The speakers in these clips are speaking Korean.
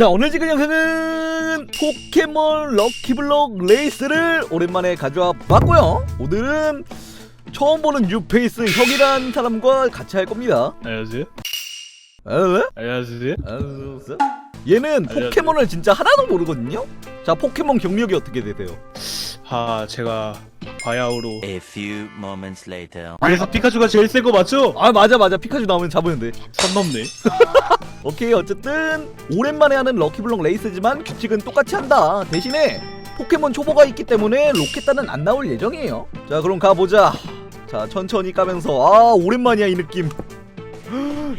자 오늘 찍은 영상은 포켓몬 럭키블록 레이스를 오랜만에 가져와 봤고요 오늘은 처음 보는 뉴페이스 형이란 사람과 같이 할 겁니다 안녕하세요. 에? 안녕하세요. 알았어? 얘는 포켓몬을 진짜 하나도 모르거든요 자 포켓몬 경력이 어떻게 되세요? 아 제가 바야흐로 A few moments later. 그래서 피카츄가 제일 센 거 맞죠? 아 맞아 맞아 피카츄 나오면 잡으면 돼선 넘네. 오케이 어쨌든 오랜만에 하는 럭키블록 레이스지만 규칙은 똑같이 한다. 대신에 포켓몬 초보가 있기 때문에 로켓단은 안 나올 예정이에요. 자 그럼 가보자. 자 천천히 까면서. 아 오랜만이야 이 느낌.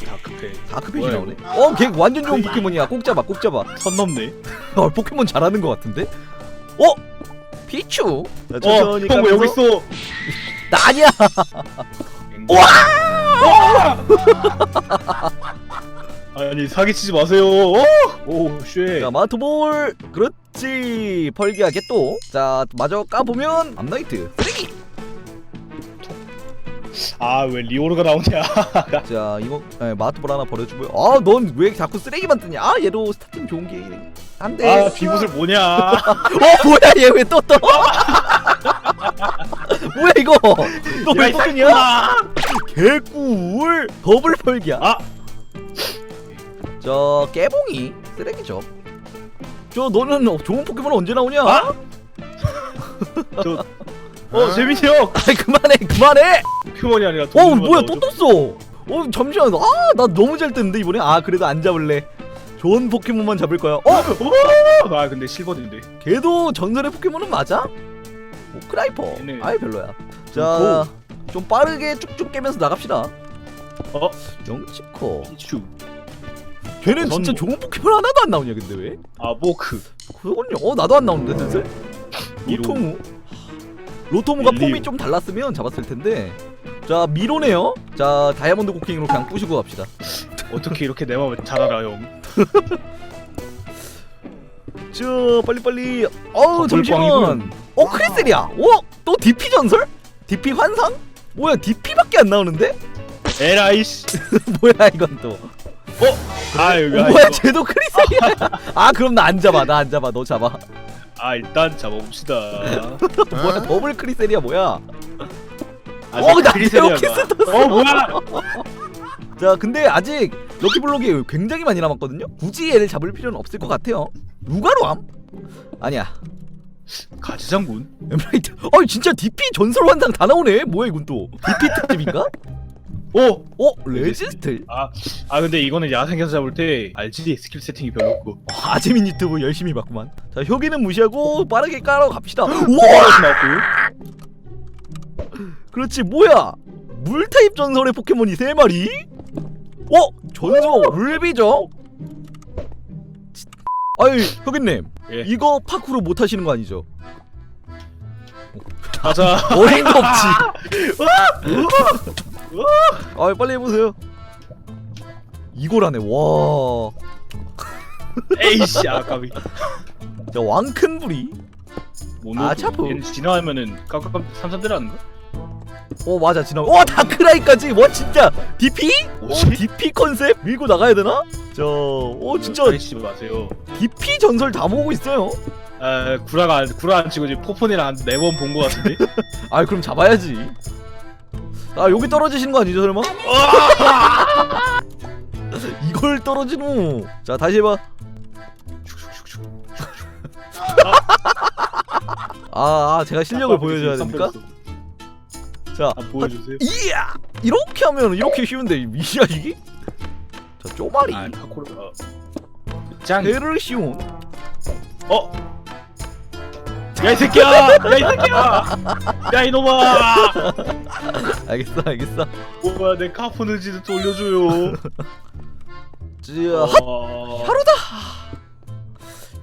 다크페. 다크페이지 뭐야, 나오네. 어걔 완전 좋은 포켓몬이야. 꼭 잡아 꼭 잡아. 선 넘네. 어, 포켓몬 잘하는 것 같은데? 어? 피추 자, 어, 천천히 형왜 여기 있어? 나 아니야 아니 사기치지 마세요. 어? 오 쉣. 자 마토볼 그렇지 펄기하게 또자 마저 까보면 암나이트 쓰레기 아 왜 리오르가 나오냐? 자 이거 에, 마토볼 하나 버려주고요 아넌 왜 자꾸 쓰레기만 뜨냐 아 얘도 스타팅 좋은 게 안돼 아 비붓을 뭐냐? 어 뭐야 얘 왜 또 떠? 뭐야 이거 너왜 야 이 또 뜨냐 새끼야! 개꿀 더블 펄기야 아 저 깨봉이 쓰레기죠 저 너는 어, 좋은 포켓몬 언제 나오냐 아! 저. 어 재민이 형 아이 그만해 그만해 포켓몬이 아니라 어 동물만 뭐야 나오죠. 또 떴어 어 잠시만 아 나 너무 잘 뜨는데 이번에 아 그래도 안 잡을래 좋은 포켓몬만 잡을 거야 어 오! 아 근데 실버인데. 걔도 전설의 포켓몬은 맞아? 오 크라이퍼 얘네. 아예 별로야 자 좀 빠르게 쭉쭉 깨면서 나갑시다 어? 영치코 피츄. 걔는 전 진짜 뭐- 좋은 포켓몬 하나도 안 나오냐 근데 왜? 아 모크. 그건요 어 나도 안 나오는데 슬슬 미로. 로토무 로토무가 밀리오. 폼이 좀 달랐으면 잡았을 텐데 자 미로네요 자 다이아몬드 코킹으로 그냥 부시고 갑시다 어떻게 이렇게 내 마음을 잘 알아 형? 저 빨리빨리 어우 잠시만 더블광이군. 어 크리스리야 어? 또 DP 전설? DP 환상? 뭐야 DP밖에 안 나오는데? 에라이씨. 뭐야 이건 또 아 여기 어, 뭐야 쟤도 크리스리야? 아 그럼 나 안 잡아 나 안 잡아 너 잡아. 아 일단 잡아봅시다. 뭐야 더블 크리스리야 뭐야? 아, 어, 나 크리세리아가. 데오키스 어 뭐야? 자 근데 아직 럭키블록이 굉장히 많이 남았거든요? 굳이 얘를 잡을 필요는 없을 것 같아요. 누가로함? 아니야. 가지장군. 엠브라이트. 어 진짜 DP 전설 환상 다 나오네? 뭐야 이건 또. DP 특집인가? 오. 어? 레지스트? 아, 아 근데 이거는 야생에서 잡을 때 알지? 스킬 세팅이 별로 없고. 어, 아재민 유튜브 열심히 봤구만 자 혁이는 무시하고 빠르게 깔아 갑시다 우와. 그렇지 뭐야 물타입 전설의 포켓몬이 세마리 어? 전설 울비죠? 아이 혁이님 예. 이거 파쿠르 못 하시는 거 아니죠? 가자. 어림도 없지 아 빨리 해보세요 이거라네 와 에이씨 아까비. 자, 왕큰부리 모노. 아, 차프. 얘는 지나가면은 깜깜 삼삼대라는 거? 어 맞아 지나 와 다크라이까지 와 진짜 DP? 어, 뭐지? DP 컨셉 밀고 나가야 되나? 저어 진짜 가리치지 마세요. DP 전설 다 모으고 있어요 아 구라가 안 구라 안 치고 지금 포폰이랑 한네번 본 거 같은데. 아 그럼 잡아야지 아 여기 떨어지시는 거 아니죠 설마? 이걸 떨어지노 자 다시 해봐 아, 아 제가 실력을 보여줘야 됩니까? 자 아 보여주세요. 이야 이렇게 하면 이렇게 쉬운데 이 자식이? 자 쪼마리 아 파코르가. 짱. 베르시온 어? 야 이 새끼야! 야 이 새끼야! 야 이놈아! 알겠어 알겠어 뭐야 내 카푸는지도 돌려줘요. 자 핫! 어... 하루다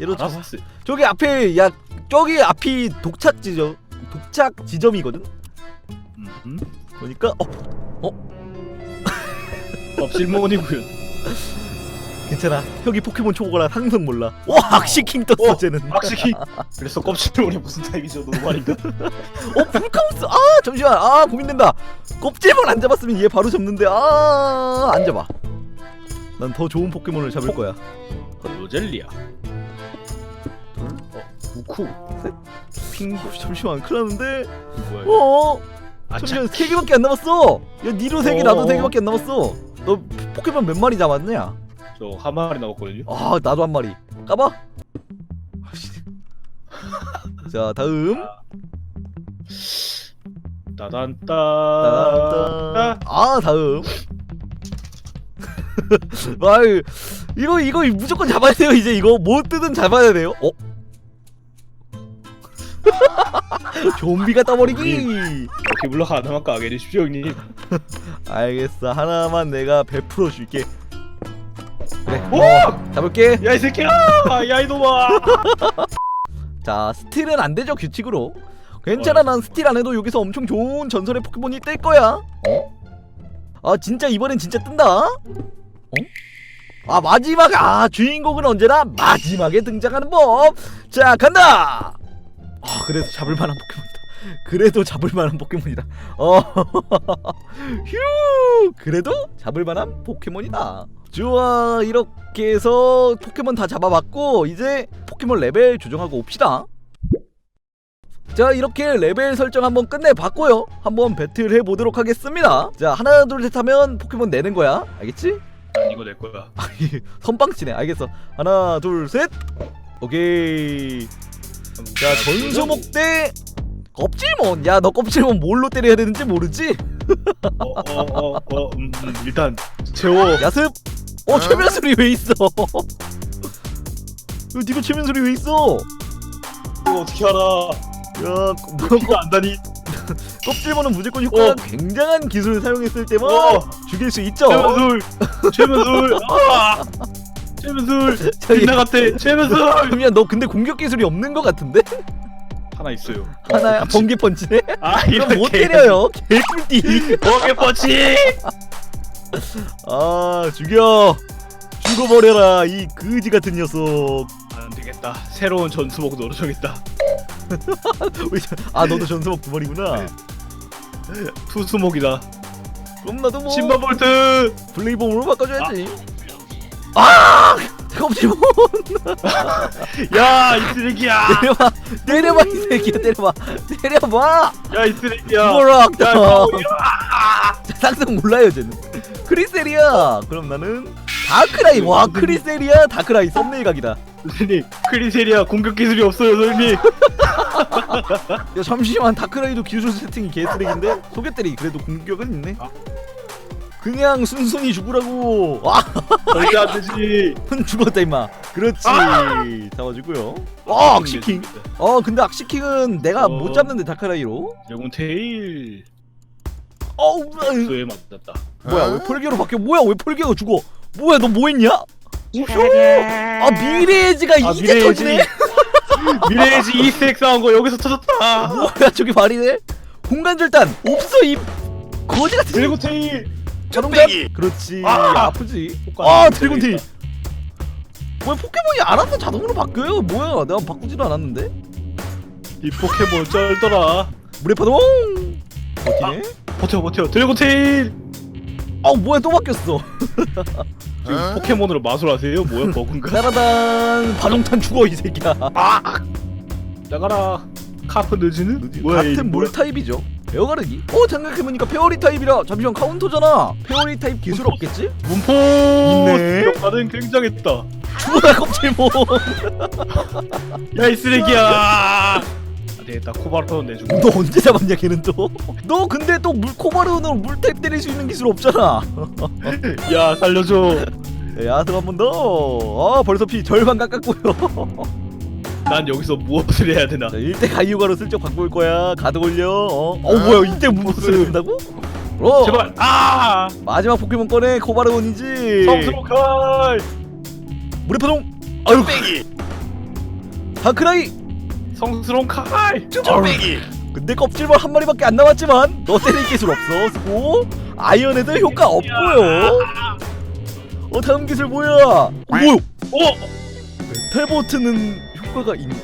얘로 잡아 알았어. 저기 앞에 야 저기 앞이 독착 지점 독착 지점이거든 음. 그러니까 어 업질문이고요. 괜찮아. 혁이 포켓몬 초보라. 항상 몰라. 와 악시킹 떴어 어, 쟤는. 확실히. 그래서 껍질문이 무슨 타입이죠? 노말인가? 어 불카우스. 아 잠시만. 아 고민된다. 껍질만 안 잡았으면 얘 바로 잡는데. 아안 잡아. 난 더 좋은 포켓몬을 잡을 거야. 로젤리아. 어, 우쿠. 핑구 잠시만. 큰일 났는데. 뭐야? 어? 아, 잠시만. 세 개밖에 안 남았어. 야 니로 세 개 나도 어. 세 개밖에 안 남았어. 너 포켓몬 몇 마리 잡았냐 저 한 마리 남았거든요. 아 나도 한 마리 까봐 아씨. 자 다음 따단따. 따단따. 아 다음 아유 이거 이거 무조건 잡아야 돼요 이제 이거 뭐 뜨든 잡아야 돼요 어? 좀비가 떠버리기 이렇게 물러가 하나만 까게 해주십시오 형님. 알겠어 하나만 내가 100% 줄게 그래. 오! 어, 잡을게. 야 이 새끼야! 야 이놈아! 자 스틸은 안 되죠 규칙으로. 괜찮아 난 스틸 안 해도 여기서 엄청 좋은 전설의 포켓몬이 뜰 거야. 어? 아 진짜 이번엔 진짜 뜬다? 어? 아 마지막 아 주인공은 언제나 마지막에 등장하는 법 자 간다! 아 그래도 잡을 만한 포켓몬이다. 그래도 잡을 만한 포켓몬이다. 어 휴! 그래도 잡을 만한 포켓몬이다 좋아 이렇게 해서 포켓몬 다 잡아봤고 이제 포켓몬 레벨 조정하고 옵시다. 자 이렇게 레벨 설정 한번 끝내봤고요. 한번 배틀 해보도록 하겠습니다. 자 하나 둘 셋 하면 포켓몬 내는 거야. 알겠지? 이거 내 거야. 선빵치네. 알겠어. 하나 둘 셋. 오케이. 자 전수목 대 껍질몬 야 너 껍질몬 뭘로 때려야 되는지 모르지? 어 어 어 어, 어, 음, 음, 일단 채워. 야습 어 최면술이 왜 있어 야, 니가 최면술이 왜 있어 이거 어떻게 알아? 야 뭐, 피가 안다니. 껍질몬은 무조건 효과가 어. 굉장한 기술을 사용했을 때만 어. 죽일 수 있죠 최면술. 최면술. 아! 최면술. 저기- 빗나갔대. 최면술. 그러면 너 근데 공격 기술이 없는 것 같은데? 하나 있어요. 하나야 번개 펀치네? 아 그럼 못 이렇게. 때려요 개꿀띠 번개 뻗치. 아 죽여. 죽어버려라 이 거지 같은 녀석. 안 되겠다. 새로운 전수목 저- 아 너도 전수목 두 마리구나. 투수목이다. 그럼 나도 뭐. 신바볼트. 블레이bom으로 바꿔줘야지. 아! 껍질몬 야이 쓰레기야. 때려봐 때려봐 이 새끼야. 때려봐 때려봐 야 이 쓰레기야. 뭐락 야 상승 몰라요 쟤는. 크리세리아! 그럼 나는 다크라이. 와 크리세리아 다크라이 썸네일 각이다. 선생님 크리세리아 공격 기술이 없어요 선생님. 야 잠시만. 다크라이도 기술 세팅이 개쓰레기인데? 소개 때리. 그래도 공격은 있네. 아. 그냥 순순히 죽으라고. 와. 절대 안 되지. 죽었다 임마. 그렇지. 아! 잡아주고요. 어 악시킹. 어 근데 악시킹은 내가 어. 못 잡는데 다크라이로. 영웅 테일 어우 으, 수에 맞았다. 뭐야 왜 폴개로 바뀌어? 뭐야 왜 폴개가 죽어? 뭐야 너 뭐했냐? 아 미래에지가 아, 이제 미래에지. 터지네. 미래에지 이스택 싸운 거 여기서 터졌다. 뭐야 저기 말이네? 공간 절단 없어 이 거지 같은 드래곤 테일. 자동장 그렇지. 아! 아 프지. 효과는 아 드래곤 테일. 왜 포켓몬이 알아서 자동으로 바뀌어요? 뭐야 내가 바꾸지도 않았는데? 이 포켓몬 쩔더라. 물의 파동 버티네 버텨 버텨. 드래곤 테일. 아 뭐야 또 바뀌었어 지금 포켓몬으로 마술하세요? 뭐야 버그인가? 따라단 반용탄 죽어 이 새끼야 아! 나가라. 카프 느지는? 뭐야 이 같은 물 타입이죠 에어가르기 어 생각해보니까 페어리 타입이라 잠시만 카운터잖아 페어리 타입 기술 문포. 없겠지? 문포. 있네. 역할은 굉장했다. 죽어라 껍질몬 야이 쓰레기야. 안 되겠다. 코바르토 내주고. 너 언제 잡았냐 걔는 또 너 근데 또 물 코바르온으로 물탭 때릴 수 있는 기술 없잖아 야 살려줘. 야드 한번 더. 아 벌써 피 절반 깎았고요. 난 여기서 무엇을 해야 되나? 자, 일대 가이오가로 슬쩍 바꿀 거야. 가드 올려. 어, 어 뭐야 이때 무엇을 한다고? 어. 제발. 아! 마지막 포켓몬 꺼내 코바르온이지. 성스러운 칼. 물의 파동. 아유 빼기. 다크라이. 성스러운 칼. 빼기. 근데 껍질만 한 마리밖에 안 남았지만 너 때릴 기술 없어. 수고. 아이언에도 효과 없고요. 어 다음 기술 뭐야? 어, 뭐야? 어. 효과가 있네?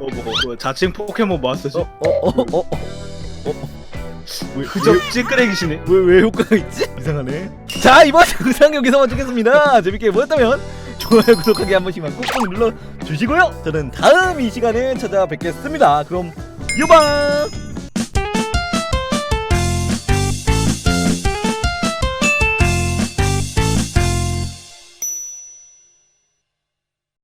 어뭐 뭐, 자칭 포켓몬 마스터지. 어어어어 어, 어, 어, 어. 왜, 왜 찌끄레기시네 왜, 왜 효과가 있지? 이상하네. 자, 이번 영상 여기서 마치겠습니다. 재밌게 보셨다면 좋아요, 구독하기 한 번씩만 꾹꾹 눌러주시고요. 저는 다음 이 시간에 찾아뵙겠습니다. 그럼, 유방!